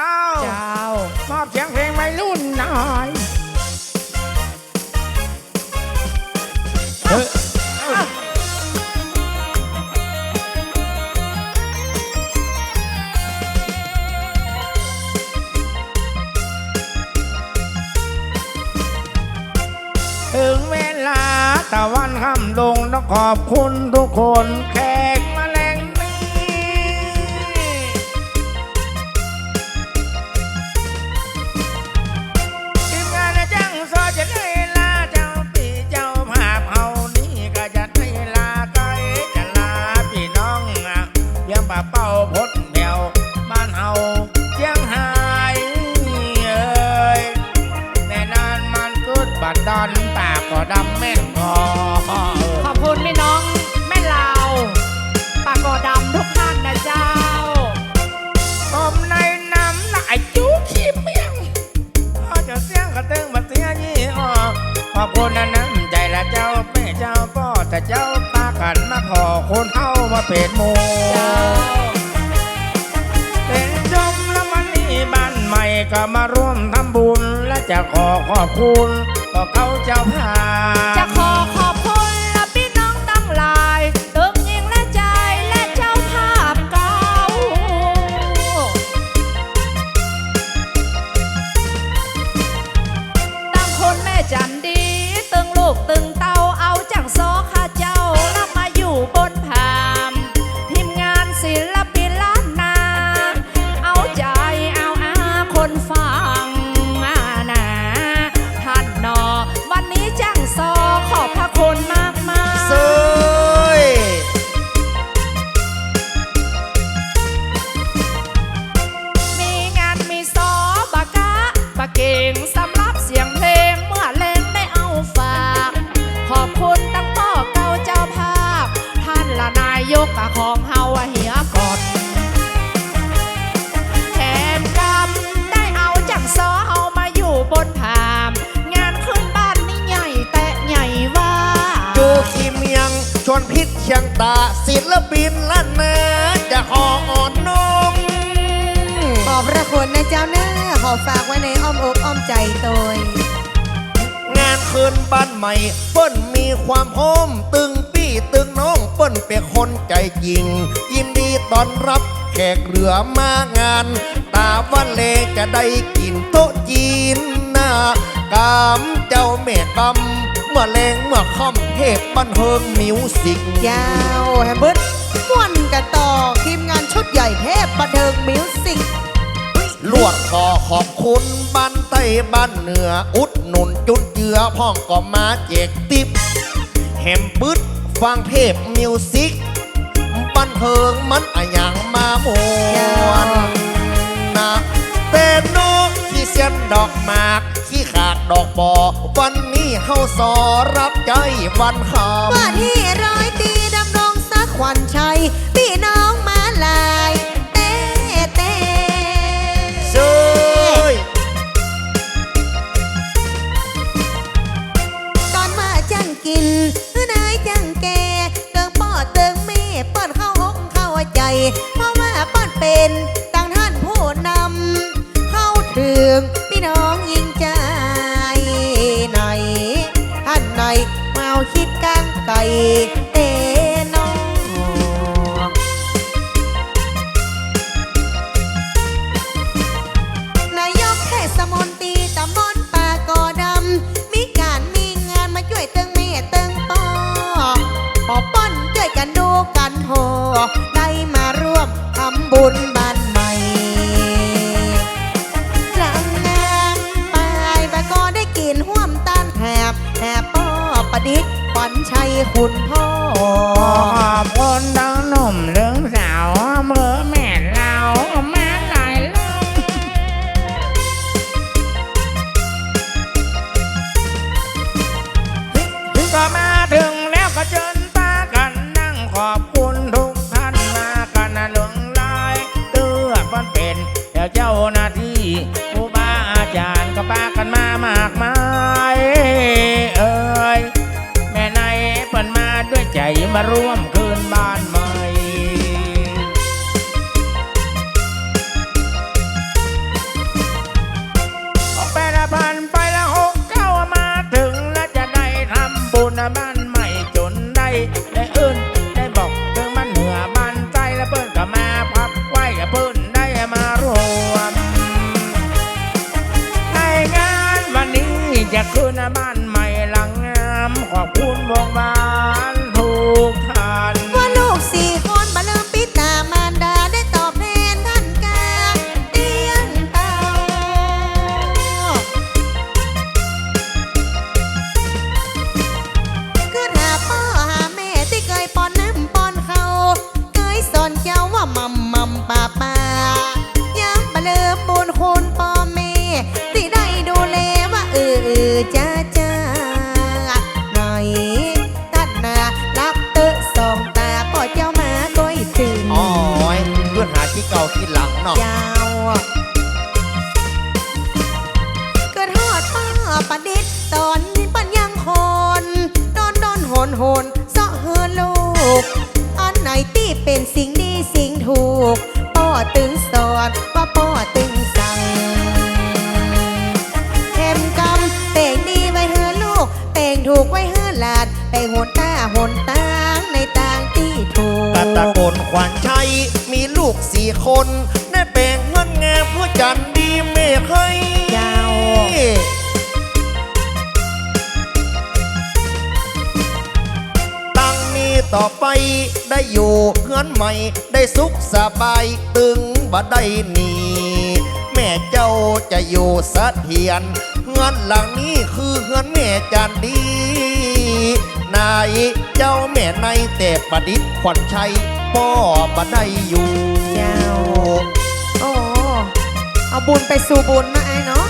้าวเจ้ามอบเสียงเพลงไวัยรุ่นหน่อยเฮ้ยถึงเวลาตะวันค่ำลงต้องขอบคุณทุกคน เจ้าตากันมาขอคนเฮามาเป็นหมูเป็นจมแล้วมันนี้บ้านใหม่ก็มาร่วมทำบุญและจะขอขอบคุณต่อเขาเจ้าพาจะขอ ปิ้นมีความหอมตึงปี้ตึงน้องเปิ้นเป็นคนใจจริง ยินดีต้อนรับแขกเรือมางาน ตาวันเลจะได้กินโต๊ะจีนหน้ากามเจ้าแม่กำเมื่อแรงเมื่อค่ำเทพบันเฮิงมิวสิกยาวแฮมเบิร์ตวันกันต่อทีมงานชุดใหญ่เทพบันเฮิงมิวสิก ลวดคอขอบคุณบ้านใต้บ้านเหนืออุดหนุนจุดเยื่อพ่องก็มาเจกติบแฮมบึดฟังเทพมิวสิกบันเทิงมันอะย่างมาโมวนนะเต้นนกที่เสียนดอกหมากที่ขาดดอกบอวันนี้เฮาสอรับใจวันคำว่าที่ร้อยตีดำรงสักขวัญชัย ประดิษฐ์ฝันชัยคุณพ่อ ขอบคนทั้งนมเมทั้งสาวเมื่อแม มาร่วมคืนบ้านใหม่ แปดพันไปแล้วหกเก้ามาถึงและจะได้ทำบุญบ้านใหม่จนได้ได้อื่นได้บอกถึงมันเหนือบ้านใจและเพิ่นก็มาพับไว้เพิ่นได้มารวมให้งานวันนี้จะคืนบ้านใหม่หลังงามขอบคุณวงบา โหนเสาะเฮือลูก อันไหนที่เป็นสิ่งดีสิ่งถูกป้อตึงสอนว่าป้อตึงสั่งเข้มกำเป่งดีไว้เฮือลูก เป่งถูกไว้เฮือหลานเป่งหนตาหนตางในตางที่ถูกกาตะโกนขวัญชัยมีลูกสี่คนได้แบ่งเงินงามเพื่อจันดีเมฆให้ ต่อไปได้อยู่เฮือนใหม่ ได้สุขสบายตึงบ่ได้หนีแม่เจ้าจะอยู่เสถียรเฮือนหลังนี้คือเฮือนแม่จันดี นายเจ้าแม่ในแต่ประดิษฐ์ขวัญชัยพ่อบ่ได้อยู่เจ้าโอ้เอาบุญไปสู่บุญนะไอ้เนาะ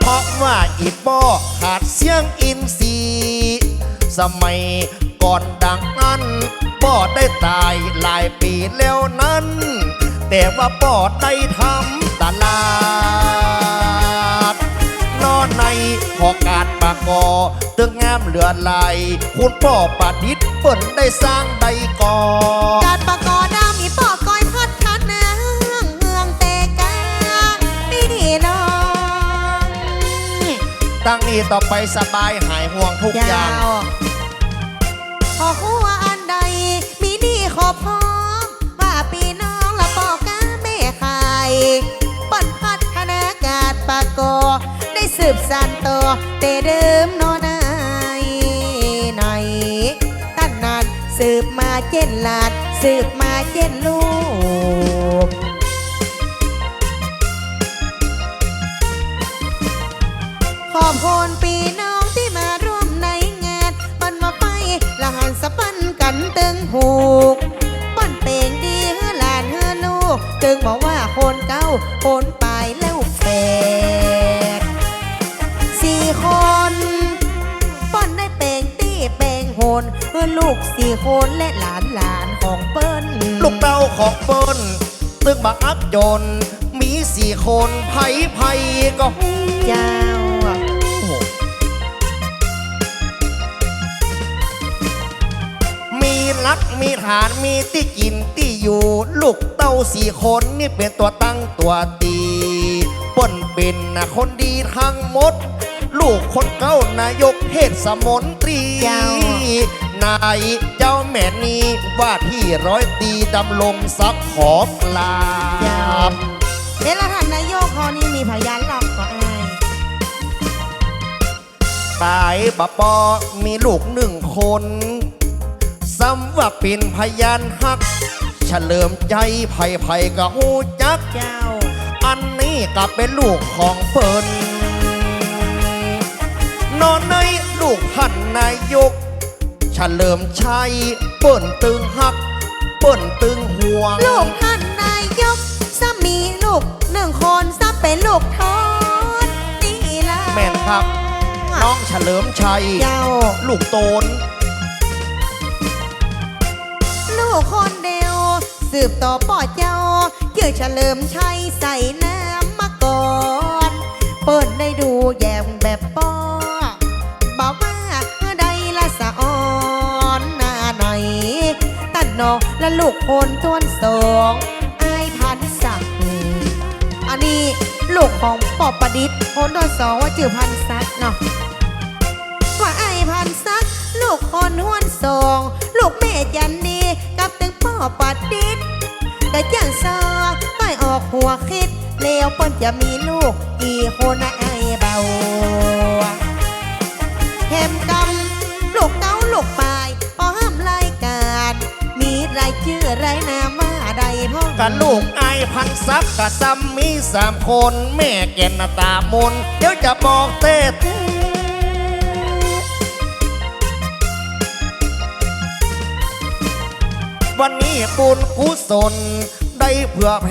เพราะว่าอีป้อขาดเสียงอินซีย์สมัย ก่อนดังนั้นป้อได้ตายหลายปีแล้วนั้น แต่ว่าป้อได้ทำตลาด นอนในพอการปากกอตึงงามเหลือไหลคุณพ่อประดิษฐ์เปิ้นได้สร้างใดก่อการประกอดามีปอกก้อยพัดคัดนะเมืองเตกาดีดีน้อง ตั้งนี้ต่อไปสบายหายห่วงทุกอย่าง พอคู่ว่าอันใด มีดีขอพ้องว่าปีน้องละปอกกาแม่ขายปันพัฒนาการปากกอได้สืบสานต่อแต่เดิมนอนายไหนตั้นนานสืบมาเจนหลาด สืบมาเจนลูกขอบคุณปี สะปันกันตึงหูกปันเป่งดีเฮือหลานเฮือลูกจึงบอกว่าคนเก้าคนไปแล้วแฝดสี่คนป้อนได้เป่งตี้เป่งโหนเพื่อลูกสี่คนและหลานหลานของเปิ้ลลูกเต้าของเปิ้นตึกบักอักจนมีสี่คนไผ่ไผ่ก็เจ้า รักมีฐานมีที่กินที่อยู่ ลูกเต้าสี่คนนี่เป็นตัวตั้งตัวตีเปิ้นเป็นนะคนดีทั้งหมด ลูกคนเก้านายกเทศมนตรีเจ้านายเจ้าแม่นี้ว่าที่ร้อยตีดำลงซักขอบลาเจ้าบเอ๊ะแล้วท่านนายกเขานี่มีพยานหลักก็ไอ้ายตายบะปอมีลูกหนึ่งคน ซ้ำว่าเป็นพยานฮัก เฉลิมใจไผ่ไผ่กะหูจักเจ้า อันนี้ก็เป็นลูกของเปิ้นนอนในลูกพันนายก เฉลิมชัยเปิ้นตึงฮัก เปิ้นตึงห่วง ลูกท่านนายกซ้ำมีลูกหนึ่งคนซ้ำเป็นลูกทอนนี่ละแม่นครับ น้องเฉลิมชัย เจ้า ลูกโตน คนเดียว สืบต่อป่อเจ้าเกี่ยวเฉลิมชัยใส่น้ำมาก่อน เปิดได้ดูแยมแบบป้อบอกว่าใดละสะออนหน้าหน่อยตันนอกและลูกคนทวนสองอายพันศักอันนี้ลูกของปอประดิษฐ์คนทวนสองว่าจือพันศักเนาะว่าไอ้พันซัก ลูกคนห้วนสอง ลูกแม่จันดี ปัดดิดกะจังซอก้อยออกหัวคิดแล้วเปิ้นจะมีลูกกี่คนนะไอ้เบาแถมกำลูกเก้าลูกปลายพอห้ามรายการ มีรายชื่อรายนามว่าใดพ่องกะลูกไอพันซักกะซ้ำมีสามคน แม่แก่นตามนเดี๋ยวจะบอกเต้ บุญกุศลได้เพื่อเพ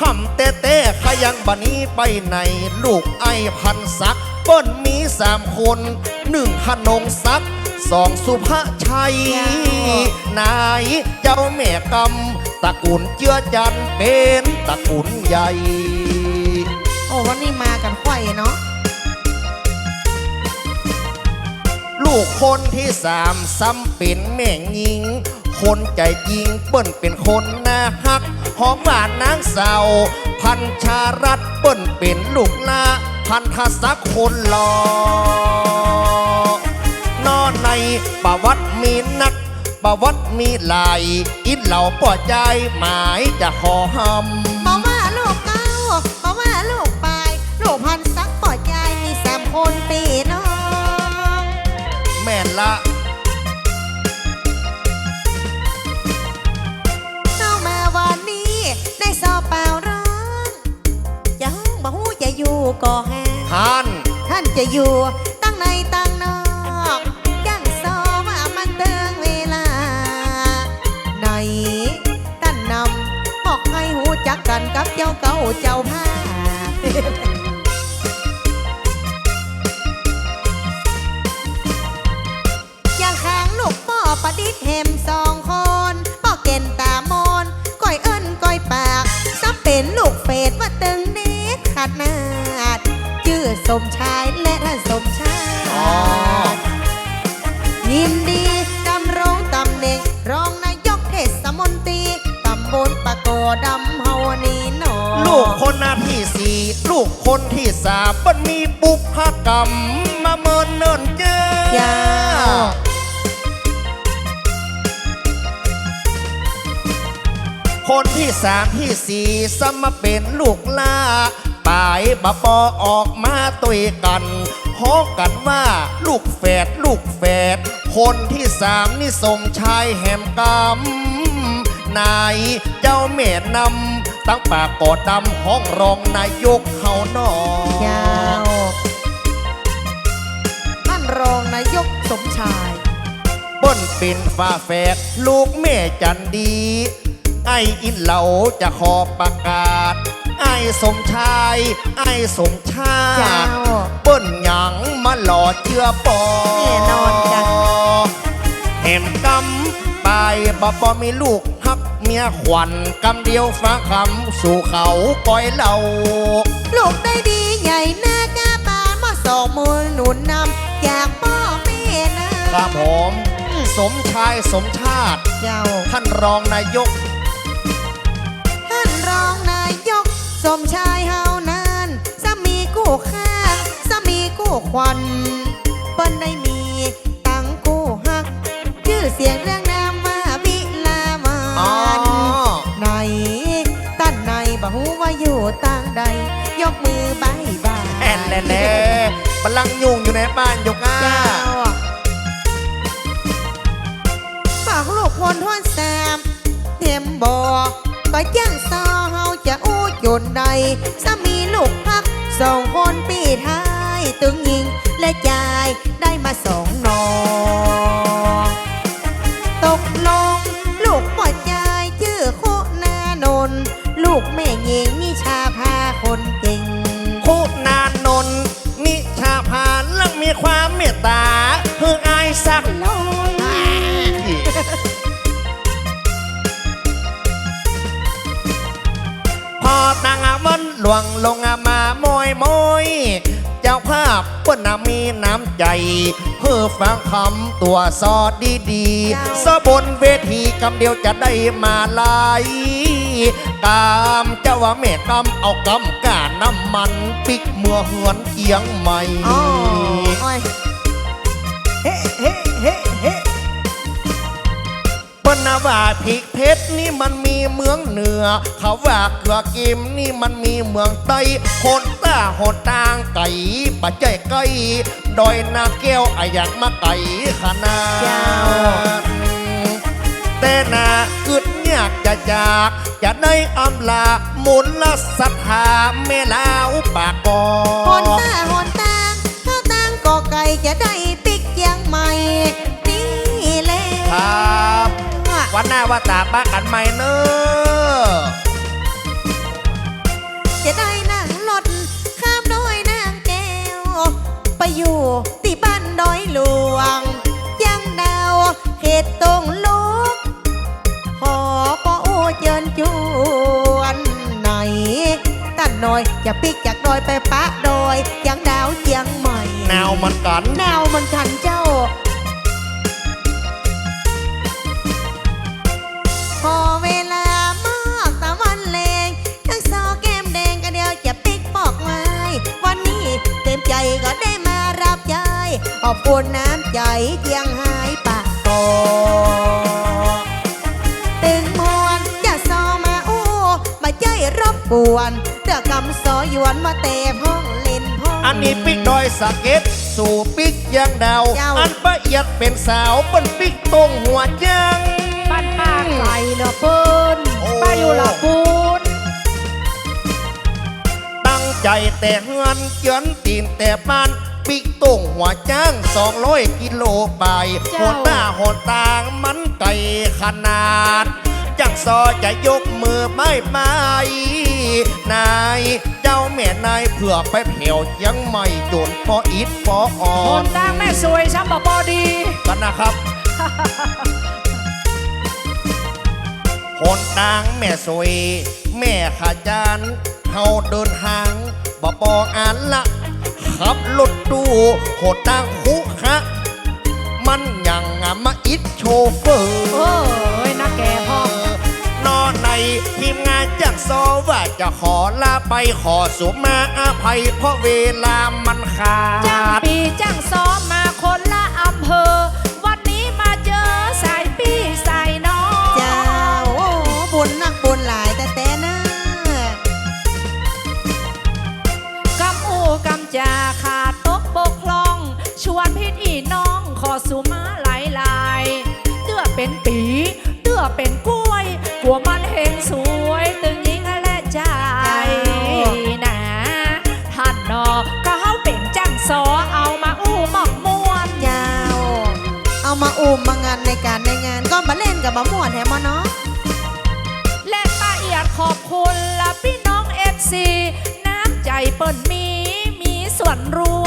คำเต้เต้ขยังบันนี้ไปไหน ลูกไอพันซักเปิ้นมีสามคนหนึ่งขนงซักสองสุภาชัย นายเจ้าแม่กำตระกูลเจือจันทร์เป็นตระกูลใหญ่ โอ้วันนี้มากันไข่เนาะลูกคนที่สามซ้ำเป็นแม่งยิง คนใจจริงเปิ้นเป็นคนหน้าฮัก หอมหวานนางสาว พันชารัตเปิ้นเป็นลูกลาพันธสักคนหลอนอนในประวัติมีนัก ประวัติมีหลายอินเหล่าปอใจหมายจะขอหำบอกว่าลูกเก้าบอกว่าลูกปลายลูกพันซักปอดยายมีสามคนปีน้องแม่นละ จะอยู่ก่อแฮฮันท่านจะอยู่ตั้งในตั้งนอกยังสอว่ามันเติงเวลาไหนตั้นนำบอกให้หูจักกันกับเจ้าเก่าเจ้าผ้าอย่างข้างลูกป่อประดิษฐ์แหมสองคนป่อเก่นตามนก้อยเอิ้นก้อยปากซับเป็นลูก สมชายและท่านสมชาย ยินดีดำรงตำแหน่งรองนายกเทศมนตรีตำบลปะโกดำเฮานีหนอลูกคนหน้าที่สี่ลูกคนที่สามมันมีปุพพกรรมมาเมินเนินเจ้าจ้าคนที่สามที่สี่สมมาเป็นลูกลา ปลายบะปอออกมาตุยกันฮอกกันว่าลูกแฝดลูกแฝดคนที่สามนี่สมชายแหมกำนายเจ้าเมดนำตั้งปากกอดำห้องรองนายกเขานอยาวท่านรองนายกสมชาย เปิ้นเป็นฟ้าแฝดลูกแม่จันดี ไอ้อินเหลาจะขอประกาศ ไอ้สมชาย ไอ้สมชาเจ้า ติเปิ้นหยังมาหล่อเชื่อปอแน่นอนจ้ะ เห็มกำไปบะปอมีลูกฮักเมียขวัญกำเดียวฟ้าคำสู่เขาปล่อยเหล่า ลูกได้ดีใหญ่หน้ากาบานมาสองมือหนุนนำจากพ่อแม่นะ ครับผม สมชายสมชาติ เจ้า ท่านรองนายก สมชายเฮานานสามีกู้ข้างสามีกู้ควันเปิ้นได้มีตังกู้ฮัก ชื่อเสียงเรื่องนามว่าวิลามาอ๋อนไหนตั้นในบ่หูว่าอยู่ต่างใด ยกมือบายบายแอนแน่แน่ๆบัลลังก์ยุ่งอยู่ในบ้านยกอ้าเจ้าฝากลูกคนทวนแซมเต็มบอ ก็ยังซอเฮาจะอู้จนใดสามีลูกพักสองคนปีท้าย ตึงยิงและจายได้มาสองนอน ลวงลงมามอยมอยเจ้าภาพเปิ้นน่ะมีน้ำใจ เพื่อฟังคำตัวซอดดีๆซอบนเวทีกำเดียวจะได้มาลายกามเจ้าว่าแม่กำเอากำกาน้ำมัน ปิกมือเหือนเกียงใหม่ นนะว่าพริกเพชรนี่มันมีเมืองเหนือ เขาว่าเกลือกิมนี่มันมีเมืองใต้โหดตาโหดตางไก่ปะใจไก่ดอยนาแก้วอาอยากมาไก่ขนาดแต่นาอึดอยากจะจาก จะได้อำลามุนละสัทธาเมลาวปากกอหนตาหนตางข้าวตังกอไก่จะได้ปิกเชียังใหม่นี่แหละครับ วันหน้าว่าตาบ้ากันใหม่เนอะจะได้นั่งรถข้ามดอยนางแก้ว ไปอยู่ที่บ้านดอยหลวง ยังดาวเขตตรงลูกขอปอโอเจิญจวนไหนตันหน่อยจะปิกจากดอยไปปะดอยยังดาวเชียงใหม่แนวมันกันแนวมันทัน ขอบคุณน้ำใจเจียงหายปากกอตึงมวนจะซอมาอู้มาใจรบกวนเดือกำซอยวนมาเตะห้องเล่นห้องอันนี้ปิ๊กดอยสะเก็ตสู่ปิ๊กยางดาวเจ้าอันประหยัดเป็นสาวเป็นปิ๊กตรงหัวจังบ้านป้าไก่เนาะเปิ้นป้าอยู่ละปูนตั้งใจแต่เฮือนเจือนตีนแต่บ้าน ปิกตรงหัวจ้างสองร้อยกิโลไปโหดหน้าโหดตางมันไก่ขนาด จังซอจะยกมือไม่ไม่นายเจ้าแม่นายเผื่อไปเผียวยังไม่จนพออิดพออ่อคนนตั้งแม่สวยช้ำบอกบอดีกันนะครับโหนตางแม่สวยแม่ขาจานเฮาเดินทางบ่ปออ่านละขับรถดูโหดตางคุคะมันยังอะมาอิดโชเฟอร์ โอ้ยนักแก่พ่อนอนในทีมงานจังซอว่าจะขอลาไปขอสุมาอภัย เพราะเวลามันขาจ้างด ปีจ้างซ้อมมาคนละอำเภอ เตื้อเป็นปีเตื้อเป็นกล้วยกลัวมันเฮงสวยตึงยิงและใจนะท่านนอก็เฮาเป็นจ้างซอเอามาอู้หมอกม่วนเจ้าเอามาอุ้มมางานในการในงานก็มาเล่นกับมาม่วนแถมมาเนาะและละเอียดขอบคุณละพี่น้องเอฟซีน้ำใจเปิ่นมีมีส่วนรวม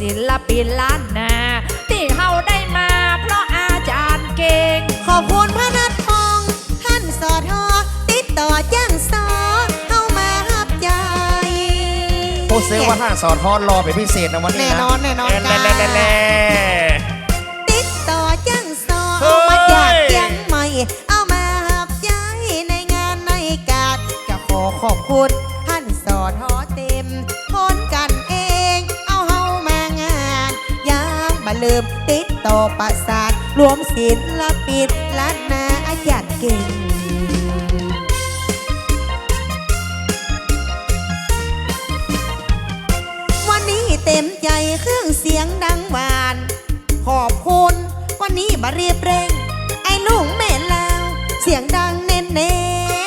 ศิลปินล้านนาที่เฮาได้มาเพราะอาจารย์เก่ง ขอบคุณพระนัทพงษ์ท่านสอทอติดต่อจ้างสอเข้ามาหับใจโอ้เซว่าห้าสอนทอนรอเป็นพิเศษนะวันนี้นะแน่นอนแน่นอนแน่แน่แน่แน่ติดต่อจ้างสอเฮ้เอายมาจากเชียงใหม่เอามาหับใจในงานในการจะขอขอบคุณ ลืมติดต่อประสานรวมศิลปินล้านนาอาจารย์เก่งวันนี้เต็มใจเครื่องเสียงดังหวาน ขอบคุณวันนี้มาเรียบเร่ง ไอ้ลุงแม่ลาวเสียงดังเน้นเน้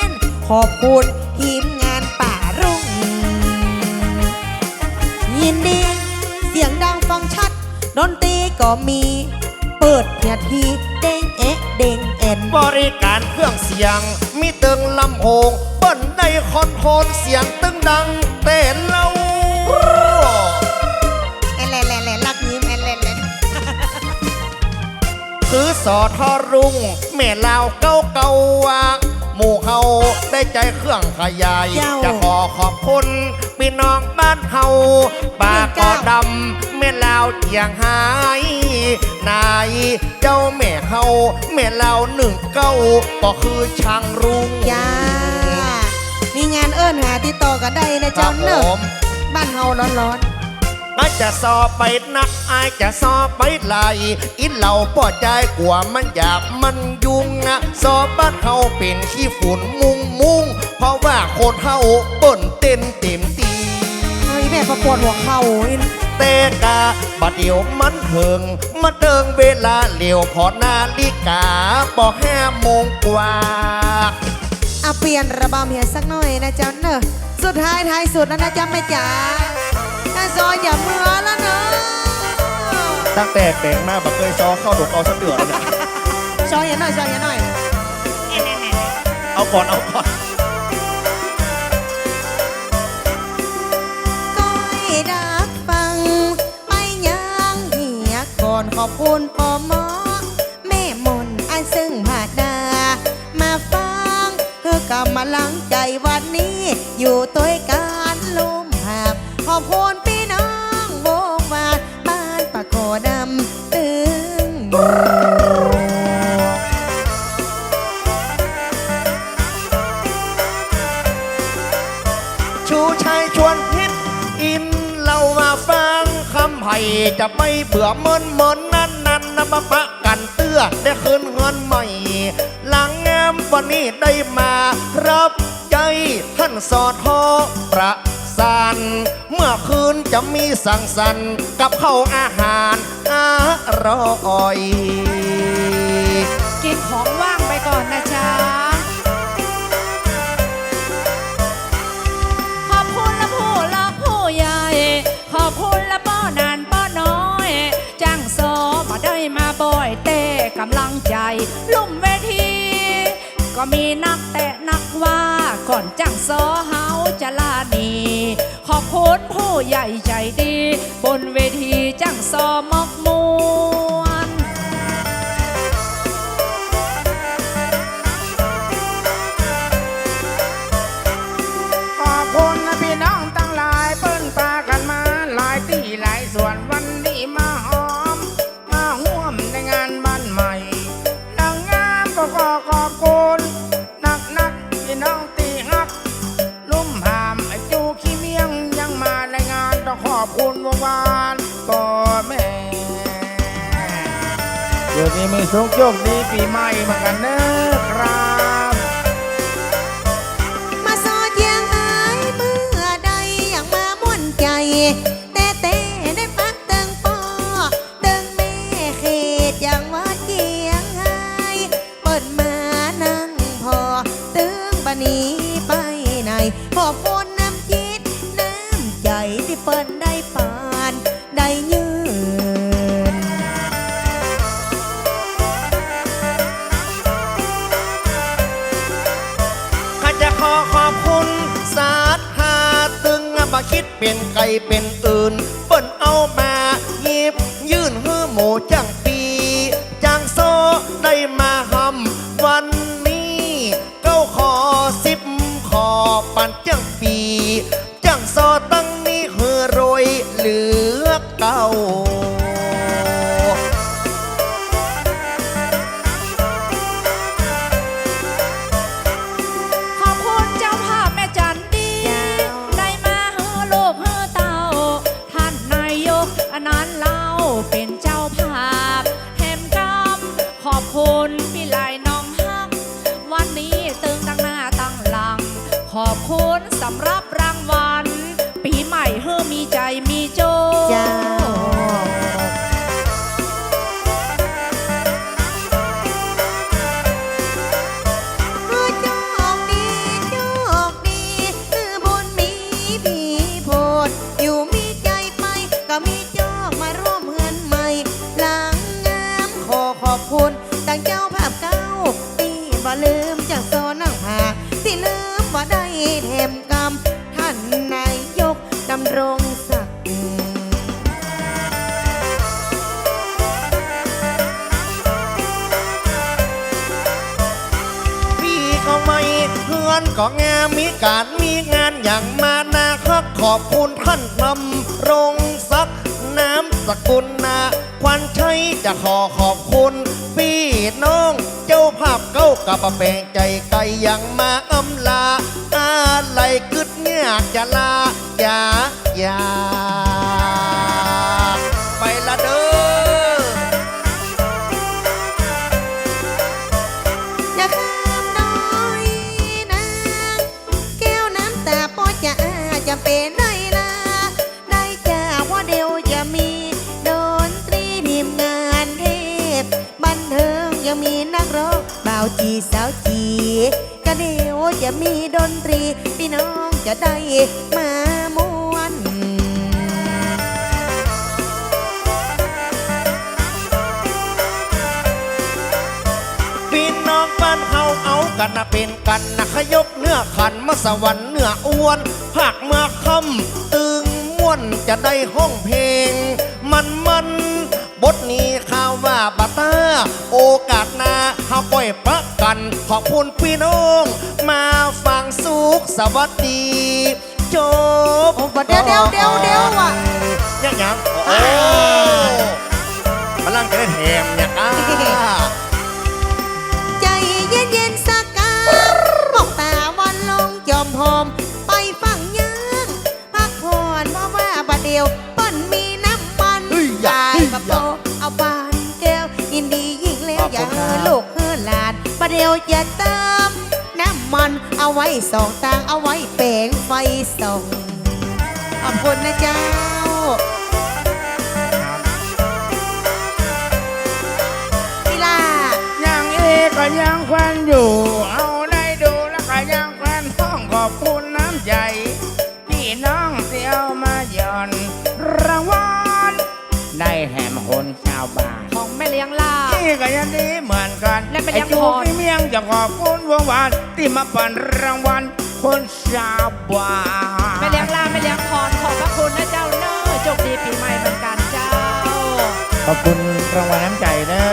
นๆขอบคุณทีมงานป่ารุ่งยินดี เสียงดังฟังชัด ดนตรีก็มี เปิดเพียทีเด้งเอ๊ะเด้งเอ็นบริการเครื่องเสียง มีตึงลำโพงเปิ้นได้คอนโทรลเสียงตึงดังเต้นเราเอ็นแหล่แหล่แหล่รักยิ้มเอ็นแหล่แหล่คือสอทอรุ่งแม่ลาวเก้าเก้าวาหมู่เฮาได้ใจเครื่องขยายเจ้าจะขอขอบคุณ พี่น้องบ้านเฮาปากก็ดำแม่ลาวเจียงหาย นายเจ้าแม่เฮาแม่เราหนึ่งเก้าก็คือช่างรุ่งจ้ามีงานเอิ้นหาติดต่อกันได้นะครัเจ้าบเนผอะม บ้านเฮาร้อนอาจจะสอบไปนักอายจะสอบไปไหลอินเหล่าป่อใจกลัวมันอยากมันยุ่งอะสอบบ้านเฮาเป็นขี้ฝุ่นมุงมุงเพราะว่าคนเฮาเปิ่นเต้นเต็มตีๆเฮ้ยแม่ประกวดหัวเข่าอินเตกาบัดเดียวมันเหิงมาเดิงเวลาเหลียวพอนาฬิกาบอกห้าโมงกว่าเอาเปลี่ยนระบำเฮียสักหน่อยนะเจ้าเนอะสุดท้ายท้ายสุดแล้วนะจ๊ะแม่จ๋าถ้า ซออย่าเมื่อแล้วเนอะตั้งแต่แต่งมาแบัเคยซอเข้าดกเอาสักเดือนเลยซออย่าหน่อยซออย่าหน่อยเอาก่อนเอาก่อนก้อยดักฟังไปยังเหียก่อนขอบคุณปอหมอ แม่มนอันซึ่งผาดา มาฟังเพื่อกำมาลังใจวันนี้ อยู่ตัวการลมหาบขอบคุณ จะไม่เบื่อเมินเมินนั่นนั่นนะปะปะกันเตื้อได้คืนเงินใหม่ หลังแงมวันนี้ได้มา รับใจท่านสอดหอประสานเมื่อคืนจะมีสั่งสรรกับข้าวอาหารอร่อย ก็มีนักแตะนักว่าก่อนจังซอเฮาจะลาหนีขอบคุณผู้ใหญ่ใจดี บนเวทีจังโซมอกมว คุณวงวานต่อแม่เดี๋ยวนี้มีสุขโชคดีปีใหม่เหมือนกันเนอะครับ มาสอดยังอายเมื่อใดอย่างมาม่วนใจ เป็น อนก็งามมีการมีงานอย่างมานาคักขอบคุณท่านนำรงศักดิ์น้ำสกุลนาควันชัยจะขอขอบคุณพี่น้องเจ้าภาพเก้ากับแปลงใจไกลยังมาอำลาอะไรกึดเงียกจะลาอย่าอย่าไปละ ตรีพี่น้องจะได้มามวนพี่น้องบ้านเฮาเอากันนะเป็นกันนะขยกเนื้อขันมาสวรรค์เนื้ออ้วนภาคเมื่อค่ำตึงม่วนจะได้ห้องเพลง มันมันบทนี้ข่าวว่าบัตตาโอกาสหน้าเฮาก้อยประกัน ขอบคุณพี่น้อง สุขสวัสดีจบโอ้บัดเดี๋ยวเดี๋ยวเดี๋ยวเดี๋ยวว่ะยังยังโอ้กำลังจะได้แถมเนี่ยอ่าใจเย็นเย็นๆสักการบอกตาวันลงจอมหอม ไปฟังยังพักผ่อนเพราะว่าบัดเดียวเปิ้นมีน้ำมันเฮ้ยอย่าตายเฮ้ยมาอโปย่าเอาบานแก้วยินดียิ่งแล้วขอบอย่าคุณเฮครัอบลูกเฮอหลานบัดเดียวอย่าเติมน้ำมันเอา ไว้สองตางเอาไว้เปลงไฟส่องขอบคุณนะเจ้า พี่ลา ยังเอกก็ยังควันอยู่ นี่ก็ยังดีเหมือนกันและเป็นไอ้ยังจูพอพี่เมียงจะขอบคุณวงวานที่มาปั่นรางวัลคนชาวบ้านแม่เลี้ยงล่าแม่เลี้ยงพรขอบพระคุณนะเจ้าเนอะโชคดีปีใหม่เหมือนกันเจ้า ขอบคุณรางวัลน้ำใจนะจ้างซอ